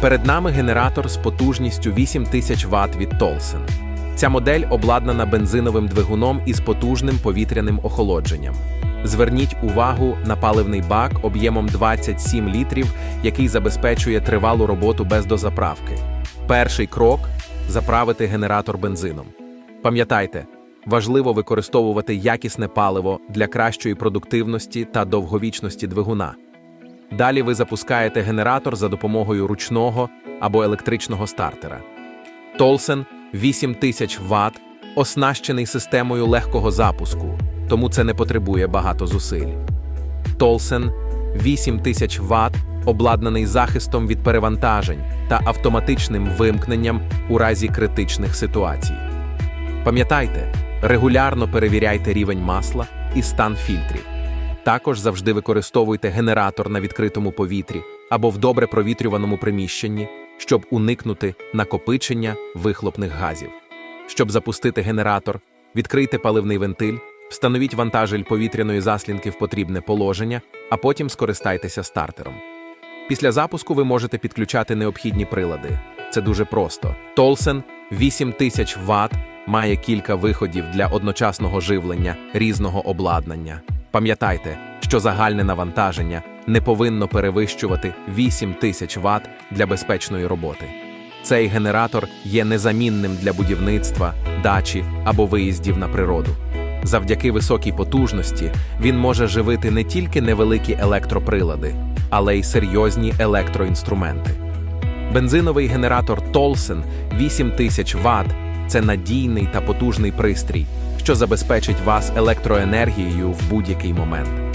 Перед нами генератор з потужністю 8000 Вт від Толсен. Ця модель обладнана бензиновим двигуном із потужним повітряним охолодженням. Зверніть увагу на паливний бак об'ємом 27 літрів, який забезпечує тривалу роботу без дозаправки. Перший крок заправити генератор бензином. Пам'ятайте, важливо використовувати якісне паливо для кращої продуктивності та довговічності двигуна. Далі ви запускаєте генератор за допомогою ручного або електричного стартера. Толсен 8000 Вт оснащений системою легкого запуску, тому це не потребує багато зусиль. Толсен 8000 Вт обладнаний захистом від перевантажень та автоматичним вимкненням у разі критичних ситуацій. Пам'ятайте, регулярно перевіряйте рівень масла і стан фільтрів. Також завжди використовуйте генератор на відкритому повітрі або в добре провітрюваному приміщенні, щоб уникнути накопичення вихлопних газів. Щоб запустити генератор, відкрийте паливний вентиль, встановіть вантажель повітряної заслінки в потрібне положення, а потім скористайтеся стартером. Після запуску ви можете підключати необхідні прилади. Це дуже просто. Толсен 8000 Вт має кілька виходів для одночасного живлення різного обладнання. Пам'ятайте, що загальне навантаження не повинно перевищувати 8000 Вт для безпечної роботи. Цей генератор є незамінним для будівництва, дачі або виїздів на природу. Завдяки високій потужності він може живити не тільки невеликі електроприлади, але й серйозні електроінструменти. Бензиновий генератор Толсен 8000 Вт це надійний та потужний пристрій, що забезпечить вас електроенергією в будь-який момент.